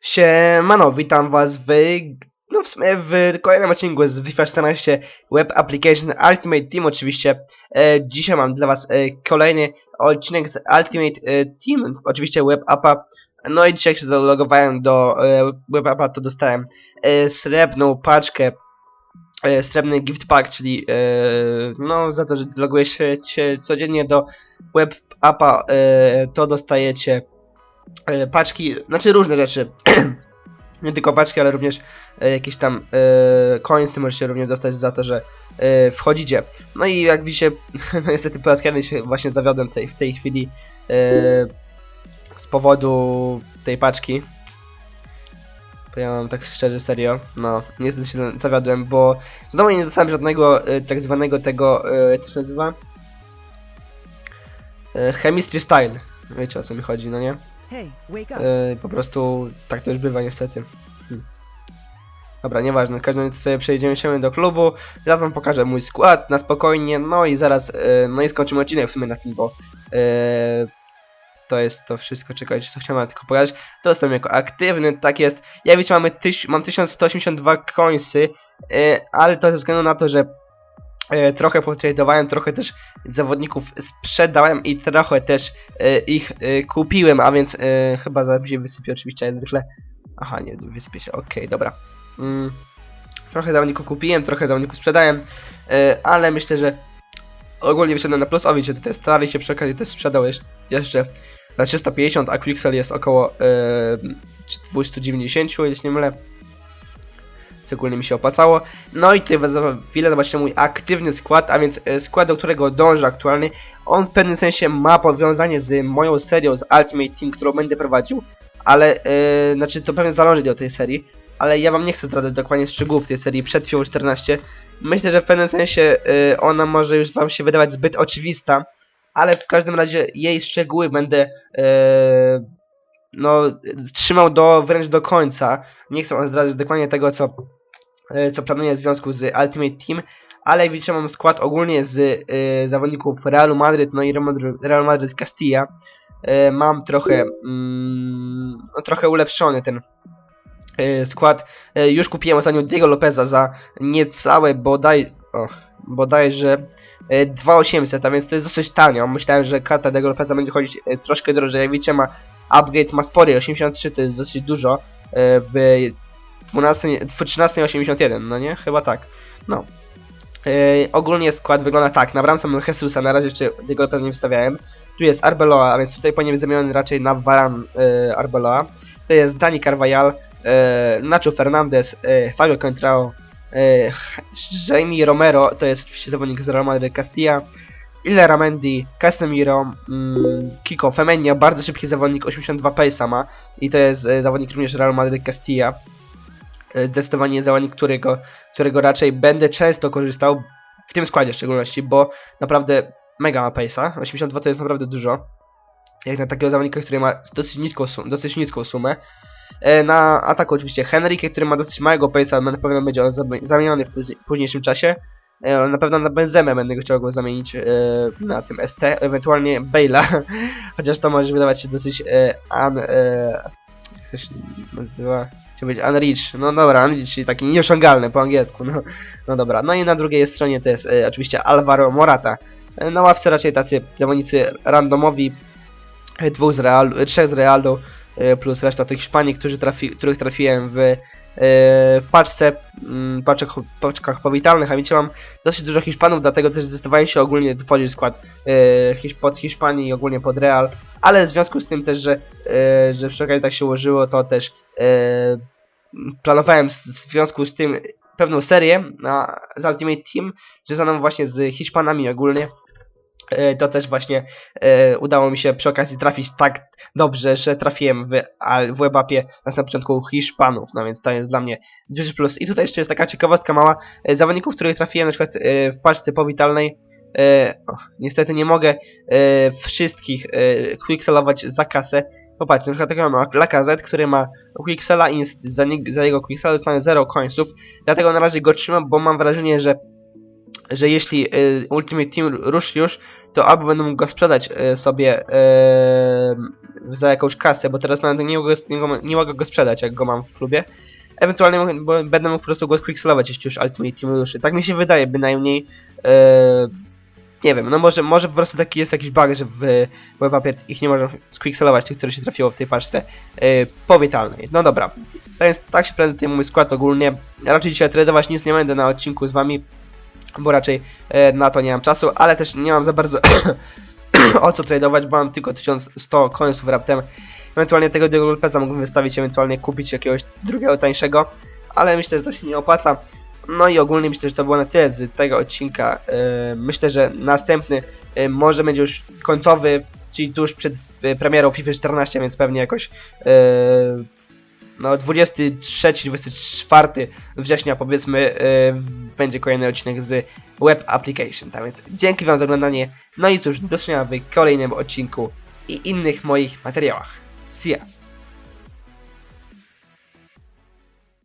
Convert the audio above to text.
Siemano, witam was w, no w sumie w kolejnym odcinku z FIFA 14 Web Application Ultimate Team oczywiście. E, dzisiaj mam dla was e, kolejny odcinek z Ultimate e, Team, oczywiście Web Appa. No i dzisiaj jak się zalogowałem do e, Web Appa, to dostałem e, srebrną paczkę, e, srebrny gift pack, czyli e, no za to, że logujesz się, codziennie do Web Appa, e, to dostajecie paczki, znaczy różne rzeczy. Nie tylko paczki, ale również e, jakieś tam e, coinsy możecie również dostać za to, że e, wchodzicie. No i jak widzicie, no niestety po raz kiedyś właśnie zawiodłem tej, w tej chwili e, z powodu tej paczki. Powiem wam tak szczerze, serio. No, niestety się zawiodłem, bo znowu nie dostałem żadnego e, tak zwanego tego, e, jak to się nazywa? E, chemistry style. Wiecie o co mi chodzi, no nie? Hey. Yy, po prostu tak to już bywa niestety. Dobra, nieważne, w każdym razie sobie przejdziemy się do klubu, zaraz wam pokażę mój skład na spokojnie, no i zaraz, yy, no i skończymy odcinek w sumie na tym, bo yy, to jest to wszystko, czekajcie, co chciałem tylko pokazać. To jestem jako aktywny, tak jest. Jak widzicie, mamy tyś, mam 1182 coinsy, yy, ale to ze względu na to, że trochę potradowałem, trochę też zawodników sprzedałem i trochę też e, ich e, kupiłem, a więc e, chyba zaraz się wysypie oczywiście jak zwykle. Aha, nie, wysypie się, okej, dobra. Mm, trochę zawodników kupiłem, trochę zawodników sprzedałem, e, ale myślę, że ogólnie wyszedłem na plus. O, widzicie, tutaj stary się przy okazji też sprzedał jeszcze, za 350, a Quixel jest około e, 290, jeśli nie mylę. Co ogólnie mi się opłacało. No i tutaj za chwilę zobaczycie mój aktywny skład, a więc e, skład, do którego dążę aktualny. On w pewnym sensie ma powiązanie z moją serią z Ultimate Team, którą będę prowadził, ale e, znaczy to pewnie zależy od tej serii, ale ja wam nie chcę zdradzać dokładnie szczegółów tej serii przed FIFA 14. Myślę, że w pewnym sensie e, ona może już wam się wydawać zbyt oczywista, ale w każdym razie jej szczegóły będę e, no trzymał do wręcz do końca. Nie chcę zdradzać dokładnie tego, co co planuję w związku z Ultimate Team, ale jak widzicie mam skład ogólnie z y, zawodników Realu Madryt, no i Real Madryt, Castilla. Y, mam trochę, mm, no, trochę ulepszony ten y, skład. Y, już kupiłem ostatnio Diego Lopeza za niecałe bodaj, o, bodajże y, 2800, a więc to jest dosyć tanio. Myślałem, że karta Diego Lopeza będzie chodzić troszkę drożej. Jak widzicie ma upgrade, ma spory, 83 to jest dosyć dużo. W 12, w 13 81, no nie? Chyba tak. No. Yy, ogólnie skład wygląda tak. Na bramce mam Jesusa, na razie jeszcze tego pewnie nie wystawiałem. Tu jest Arbeloa, a więc tutaj powinien być zamieniony raczej na Varan yy, Arbeloa. To jest Dani Carvajal, yy, Nacho Fernandez, yy, Fabio Contrao, yy, Jamie Romero, to jest oczywiście zawodnik z Real Madrid Castilla. Ilera Mendy, Casemiro, mm, Kiko Femenia, bardzo szybki zawodnik, 82 pace'a ma i to jest yy, zawodnik również Real Madrid Castilla. Yy, Zdecydowanie zawodnik, którego którego raczej będę często korzystał w tym składzie w szczególności, bo naprawdę mega ma pace'a. 82 to jest naprawdę dużo. Jak na takiego zawodnika, który ma dosyć niską, sum dosyć niską sumę. E, na ataku oczywiście Henryk, który ma dosyć małego pace'a, na pewno będzie on zami- zamieniony w później- późniejszym czasie. E, na pewno na Benzemę będę chciał go zamienić e, na tym ST, ewentualnie Bale'a, chociaż to może wydawać się dosyć un, jak to się nazywa? Chciał być Unreach, no dobra, Unreach, czyli taki nieosiągalny po angielsku, no, no dobra. No i na drugiej stronie to jest e, oczywiście Alvaro Morata. E, na ławce raczej tacy zawodnicy randomowi, e, dwóch z Realu, e, trzech z Realu, e, plus reszta tych Hiszpanii, którzy trafi, których trafiłem w, e, w paczce, mm, paczek, paczkach powitalnych, a wiecie, mam dosyć dużo Hiszpanów, dlatego też zdecydowałem się ogólnie tworzyć skład e, pod Hiszpanii i ogólnie pod Real, ale w związku z tym też, że, e, że przy okazji tak się ułożyło, to też planowałem w związku z tym pewną serię na, z Ultimate Team, związaną właśnie z Hiszpanami ogólnie. E, To też właśnie e, udało mi się przy okazji trafić tak dobrze, że trafiłem w, w webapie na początku Hiszpanów, no więc to jest dla mnie duży plus. I tutaj jeszcze jest taka ciekawostka mała, e, zawodników, których trafiłem na przykład w paczce powitalnej, e, niestety nie mogę e, wszystkich e, quickselować za kasę, Popatrzcie, na przykład takiego ma Lacazette, który ma Quixela i za, za jego Quixela dostanę 0 coinsów. Dlatego na razie go trzymam, bo mam wrażenie, że że jeśli y, Ultimate Team ruszy już, to albo będę mógł go sprzedać y, sobie y, za jakąś kasę, bo teraz nawet nie mogę, nie, nie mogę go sprzedać, jak go mam w klubie. Ewentualnie będę mógł po prostu go quicksellować, jeśli już Ultimate Team ruszy. Tak mi się wydaje, bynajmniej. y, nie wiem, no może, może po prostu taki jest jakiś bug, że w WebAppie ich nie można squicksellować, tych, które się trafiło w tej paczce y, powitalnej. No dobra, to jest, tak się prezentuje mój skład ogólnie. Raczej dzisiaj tradować nic nie będę na odcinku z wami, bo raczej e, na to nie mam czasu, ale też nie mam za bardzo o co tradować, bo mam tylko 1100 końców raptem. Ewentualnie tego Pesa mógłbym wystawić, ewentualnie kupić jakiegoś drugiego tańszego, ale myślę, że to się nie opłaca. No i ogólnie myślę, że to było na tyle z tego odcinka. E, myślę, że następny e, może będzie już końcowy, czyli tuż przed e, premierą FIFA 14, więc pewnie jakoś no 23-24 września powiedzmy będzie kolejny odcinek z Web Application. Tak więc dzięki wam za oglądanie. No i cóż, do zobaczenia w kolejnym odcinku i innych moich materiałach. See ya!